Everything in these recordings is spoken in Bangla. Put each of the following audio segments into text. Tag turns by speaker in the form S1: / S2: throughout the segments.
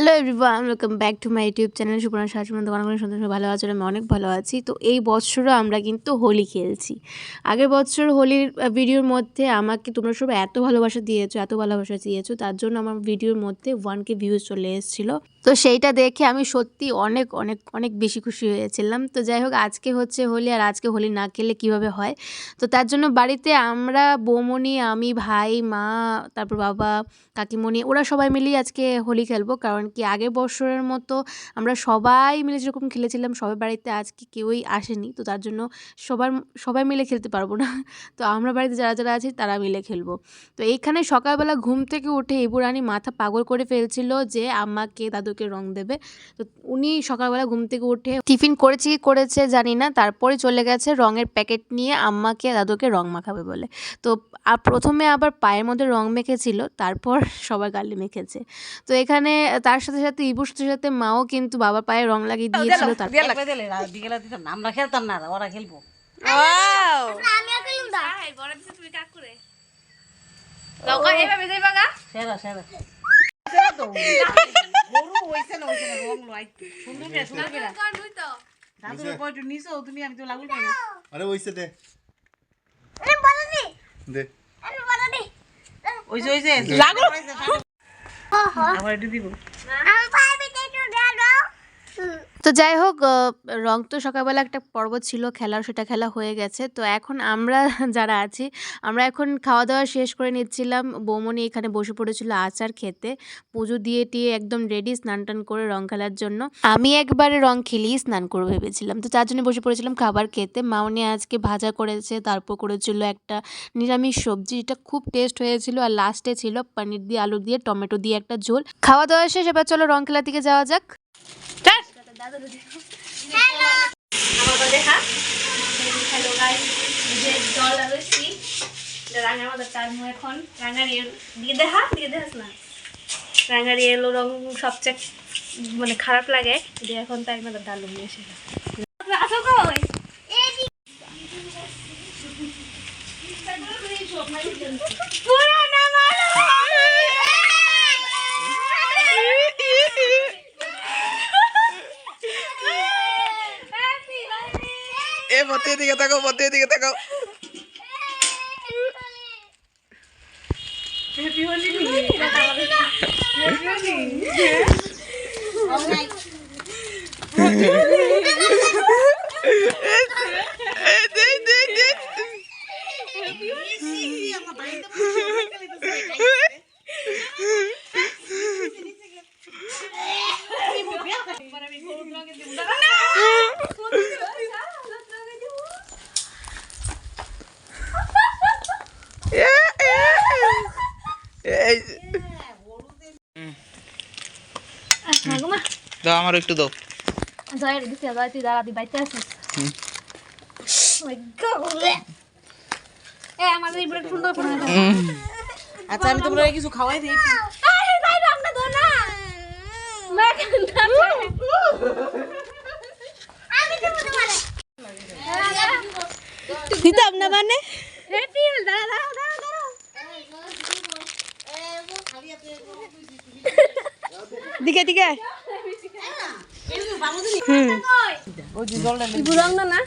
S1: Hello everyone welcome back to my YouTube channel Suparna শাসমন্ত দোকান। করে সন্তোষ ভালো আছো, আমি অনেক ভালো আছি। তো এই বছরও আমরা কিন্তু হোলি খেলছি। আগের বছর হোলির ভিডিওর মধ্যে আমাকে তোমরা সব এত ভালোবাসা দিয়েছ, এত ভালোবাসা দিয়েছ, তার জন্য আমার ভিডিওর মধ্যে ওয়ান কে ভিউজ চলে এসেছিল। তো সেইটা দেখে আমি সত্যি অনেক অনেক অনেক বেশি খুশি হয়েছিলাম। তো যাই হোক, আজকে হচ্ছে হোলি আর আজকে হোলি না খেলে কীভাবে হয়? তো তার জন্য বাড়িতে আমরা বৌমনি আমি, ভাই, মা, তারপর বাবা, কাকিমণি, ওরা সবাই মিলেই আজকে হোলি খেলব। কারণ কি আগের বছরের মতো আমরা সবাই মিলে যেরকম খেলেছিলাম সবাই বাড়িতে আজকে কেউই আসেনি। তো তার জন্য সবার, সবাই মিলে খেলতে পারব না। তো আমরা বাড়িতে যারা যারা আছি তারা মিলে খেলব। তো এইখানে সকালবেলা ঘুম থেকে উঠে ইবুরানি মাথা পাগল করে ফেলছিল যে আমাকে দাদুকে রং দেবে। তো উনি সকালবেলা ঘুম থেকে উঠে টিফিন করেছে কি করেছে জানি না তারপরে চলে গেছে রঙের প্যাকেট নিয়ে আম্মাকে দাদুকে রং মাখাবে বলে। তো আর প্রথমে আবার পায়ের মধ্যে রং মেখেছিল তারপর সবার গালে মেখেছে। তো এখানে তার সাথে সাথে ইবুর সাথে সাথে মাও কিন্তু বাবার পায়ে রং লাগিয়ে দিয়েছিল তার
S2: আমরা খেলতাম না ওরা খেলব। সেরা সেরা গরু হইছে না হইছে না রং লয়। সুন্দর করে সুন্দর করে দাদুর কয়টু নিছো তুমি আমি তো লাগুল পাই না
S3: আরে ওইসে দে। দে।
S2: ওইছে ওইছে লাগুল আবার একটু দিব।
S1: তো যাই হোক রং তো সকালবেলা একটা পর্ব ছিল খেলার সেটা খেলা হয়ে গেছে। তো এখন আমরা যারা আছি, আমরা এখন খাওয়া দাওয়া শেষ করে নিচ্ছিলাম। বৌমনি এখানে বসে পড়েছিল আচার খেতে। পুজো দিয়ে টিয়ে একদম রেডি স্নান টান করে রং খেলার জন্য। আমি একবারে রং খেলেই স্নান করব ভেবেছিলাম। তো চার জন্য বসে পড়েছিলাম খাবার খেতে। মাউনি আজকে ভাজা করেছে, তারপর করেছিল একটা নিরামিষ সবজি, যেটা খুব টেস্ট হয়েছিল আর লাস্টে ছিল পনির দিয়ে, আলু দিয়ে, টমেটো দিয়ে একটা ঝোল। খাওয়া দাওয়া শেষ, এবার চলো রং খেলার দিকে যাওয়া যাক। এখন রাঙারি দেখাস না রাঙারি এলো রং সবচেয়ে মানে খারাপ লাগে দিয়ে এখন তাই আমাদের ডালু নিয়ে এসে
S3: এ মতে দিকে তাকাও মতে দিকে তাকাও আমার একটু দাও।
S1: যাই দিতে যাই তুই দাঁড়া দি বাইতে আছিস my God. এ সুন্দর করে
S2: আচ্ছা আমি তোমরা কিছু খাওয়াই দিই।
S1: আরে ভাই রান্না দো না। মা কান্না আমি তো
S2: দিতাম না মানে?
S1: রেডি দাঁড়া দাঁড়া দাঁড়া দাঁড়া।
S2: দিকে দিকে। ওই যে জলটা
S1: ইবু রং না না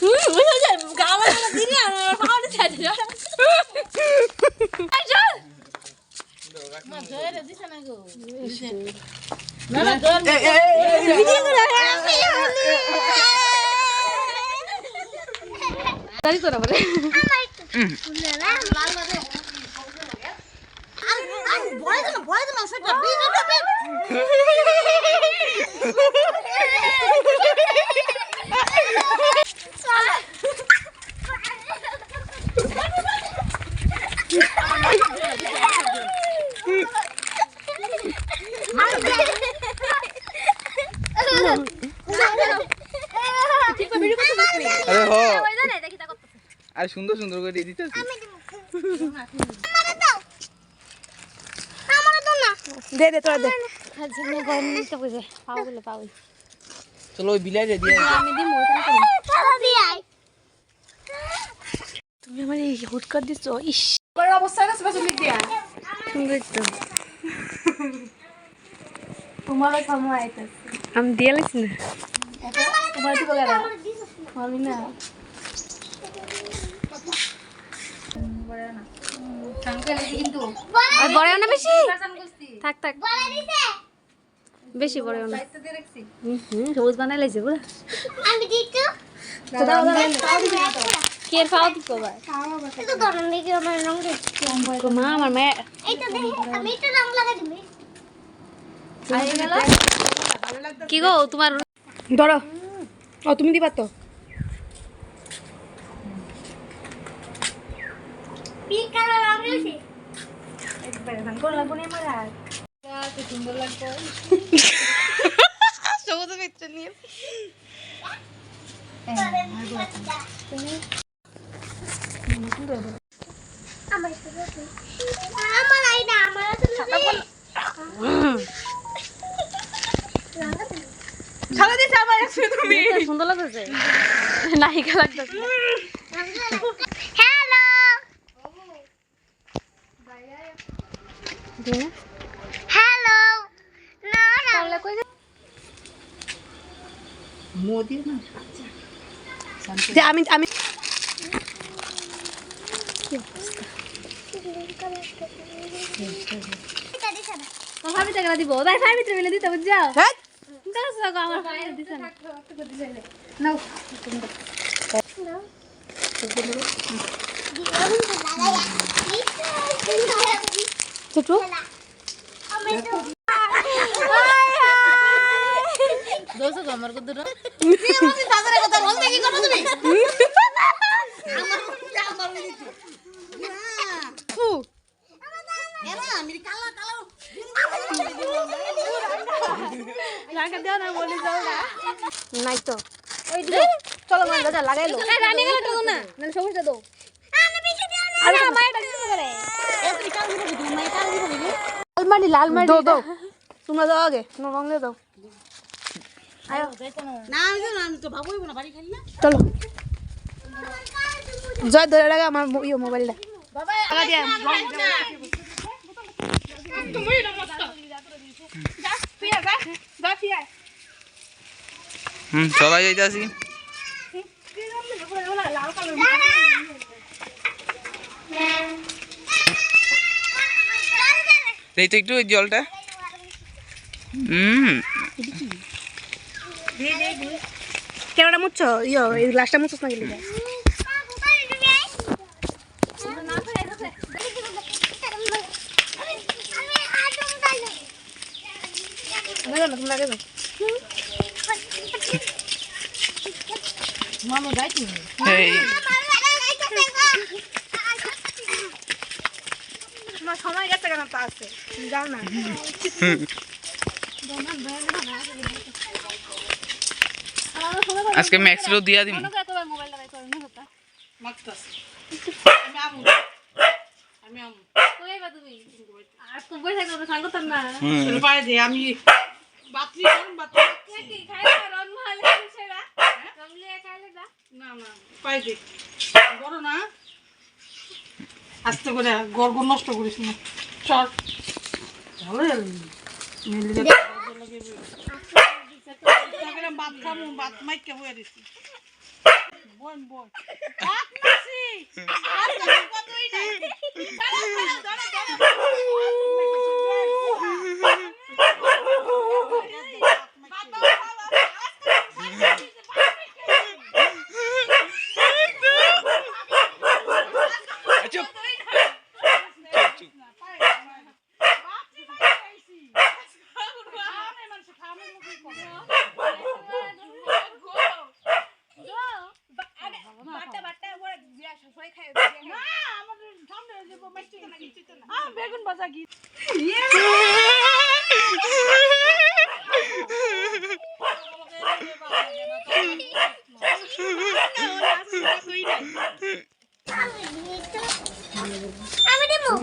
S1: হুম বুঝে যায় গাওয়া না দিনে আমার পাউডার ছাড়ে যা চল তাই করা বলে মারবে
S3: আর সুন্দর সুন্দর করে দিয়ে দিতে
S4: দে দে তোরা দে।
S3: চলো ওই বিলাই দিয়ে
S4: তুমি আমার এই হুট করে দিচ্ছ ইস। সুন্দর তো। তোমারও সময় আইতেছে। আমি দিয়ে লাগছি না। তোমার দিব না। আর বড় না বেশি? থাক থাক। বেশি বড় না। হুম হুম সবুজ বানাই লাইছে পুরো।
S5: আমি দিচ্ছি
S4: কি এর খাওয়া দিত ভাই
S5: একটু গরম দেখি আমার রং দিচ্ছি
S4: মা। আমার মেয়ে
S5: এইটা দেখি আমি একটু রং লাগাই দিবি
S4: কি গো তোমার ধরো। ও তুমি দিবা তো?
S5: পিঙ্ক কালার
S4: মিত্র নিয়ে
S5: আমার একটু দেখি। আমার আই না আমার আসলে
S4: সুন্দর লাগতেছে নায়িকা লাগতেছে
S5: হ্যালো হ্যালো না না
S2: মোদি না
S4: যে আমি আমি ভাবি টাকা দিব ভাই ভাই ভিতরে মিলে দিতে বুঝাও হ্যাঁ আমার ভাইয়ের দিছে না নাও ছোট? দোষ আমার কত নাই তো। চলো লাগাইলো রানী গেল না। না সবুজটা দাও। আরে মায়ের লালমাটি লালমাটি দাও দাও তোমরা দাও আগে তোমরা দিয়ে দাও চলো জয় ধরে লাগে আমার ইয়ে মোবাইলটা
S3: চলাই যাইতে আসি এই তো একটু ওই জলটা হুম
S4: ক্যামেরা মুচ্ছো ইয়ো এই গ্লাসটা মুচ্ছস না গেলি তোমরা আগে যাও তোমার সময় গেছে কেন? তা আছে। যাও না।
S3: আজকে ম্যাক্সিরও দিয়া
S4: না
S2: আমি আমু আমি আমু
S4: কই বা তুমি? আর তুমি বসে থাকো না।
S3: হুম।
S2: চলো আমি বাতরি করুন বাতরি
S4: কি খাই রন মহালে সেরা। রংলে না
S2: না না পায়ে দে বড় না। আস্তে করে গর্গ নষ্ট করিস না। চল। ভালো ভাত খামু ভাত মাইকে হয়ে দিছি বোন বোন ভাত মাসি আর কতই নাই। মজা কি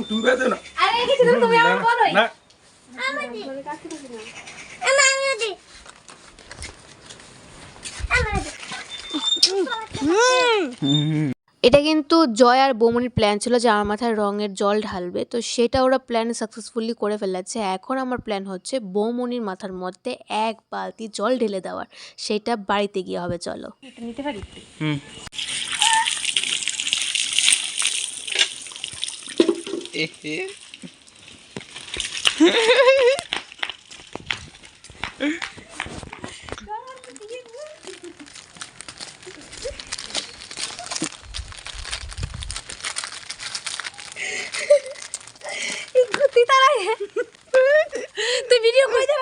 S2: তুমি
S3: বেঁচে না
S2: তুমি আমার বলো না আমার আমি আমার হুম
S1: এটা কিন্তু জয় আর বৌমনির প্ল্যান ছিল যে আমার মাথায় রঙের জল ঢালবে তো সেটা ওরা প্ল্যান সাকসেসফুলি করে ফেলেছে। এখন আমার প্ল্যান হচ্ছে বৌমনির মাথার মধ্যে এক বালতি জল ঢেলে দেওয়ার সেটা বাড়িতে গিয়ে হবে চলো। নিতে পারি?
S3: হুম এ হে।
S1: তুই ভিডিও করে যাবে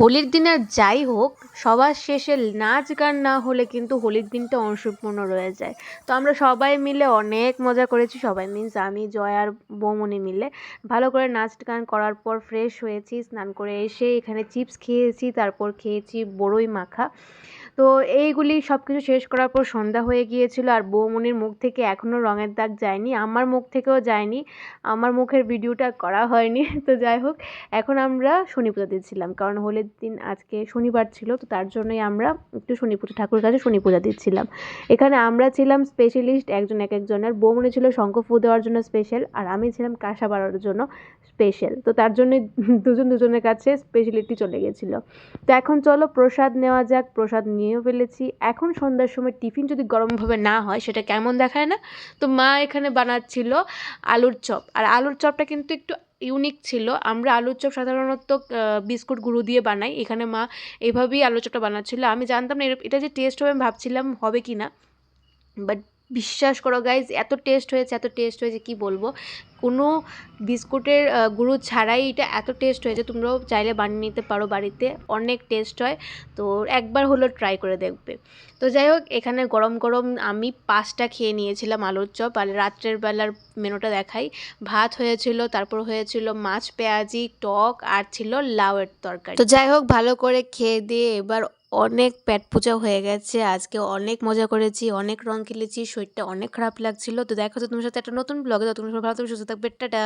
S1: হোলির দিন আর যাই হোক, সবার শেষে নাচ গান না হলে কিন্তু হোলির দিনটা অংশপূর্ণ রয়ে যায়। তো আমরা সবাই মিলে অনেক মজা করেছি, সবাই মিন্স আমি, জয় আর বৌমনি মিলে। ভালো করে নাচ গান করার পর ফ্রেশ হয়েছি, স্নান করে এসে এখানে চিপস খেয়েছি, তারপর খেয়েছি বড়ই মাখা। তো এইগুলি সব কিছু শেষ করার পর সন্ধ্যা হয়ে গিয়েছিল আর বৌমনির মুখ থেকে এখনও রঙের দাগ যায়নি। আমার মুখ থেকেও যায়নি। আমার মুখের ভিডিওটা করা হয়নি। তো যাই হোক, এখন আমরা শনি পূজা দিচ্ছিলাম। কারণ হোলির দিন আজকে শনিবার ছিল, তো তার জন্যই আমরা একটু শনি পূজা, ঠাকুরের কাছে শনি পূজা দিচ্ছিলাম। এখানে আমরা ছিলাম স্পেশালিস্ট একজন এক একজনের। বৌমনি ছিল শঙ্খ ফু দেওয়ার জন্য স্পেশাল আর আমি ছিলাম কাঁসা বাড়ার জন্য স্পেশাল তো তার জন্য দুজন দুজনের কাছে স্পেশালিটি চলে গেছিল। তো এখন চলো প্রসাদ নেওয়া যাক। প্রসাদ নিয়েও ফেলেছি। এখন সন্ধ্যার সময় টিফিন যদি গরমভাবে না হয়, সেটা কেমন দেখায় না? তো মা এখানে বানাচ্ছিল আলুর চপ। আর আলুর চপটা কিন্তু একটু ইউনিক ছিল। আমরা আলুর চপ সাধারণত বিস্কুট গুঁড়ো দিয়ে বানাই। এখানে মা এভাবেই আলুর চপটা বানাচ্ছিল। আমি জানতাম না এটা যে টেস্ট হবে আমি ভাবছিলাম হবে কি না বাট বিশ্বাস করো গাইজ এত টেস্ট হয়েছে, এত টেস্ট হয়েছে, কি বলব? কোনো বিস্কুটের গুঁড়ো ছাড়াই এটা এত টেস্ট হয়েছে, তোমরাও চাইলে বানিয়ে নিতে পারো বাড়িতে, অনেক টেস্ট হয়। তো একবার হলো ট্রাই করে দেখবে। তো যাই হোক, এখানে গরম গরম আমি পাঁচটা খেয়ে নিয়েছিলাম আলুর চপ, আর রাত্রের বেলার মেনুটা দেখাই। ভাত হয়েছিল, তারপর হয়েছিল মাছ, পেঁয়াজি, টক, আর ছিল লাউয়ের তরকারি। তো যাই হোক, ভালো করে খেয়ে দিয়ে এবার অনেক প্যাট পূজা হয়ে গেছে আজকে অনেক মজা করেছি অনেক রং খেলেছি শরীরটা অনেক খারাপ লাগছিল। তো দেখা হচ্ছে তোমার সাথে একটা নতুন ব্লগে তো তোমার সাথে ভালো থাকবে, সুস্থ থাকবে টাটা।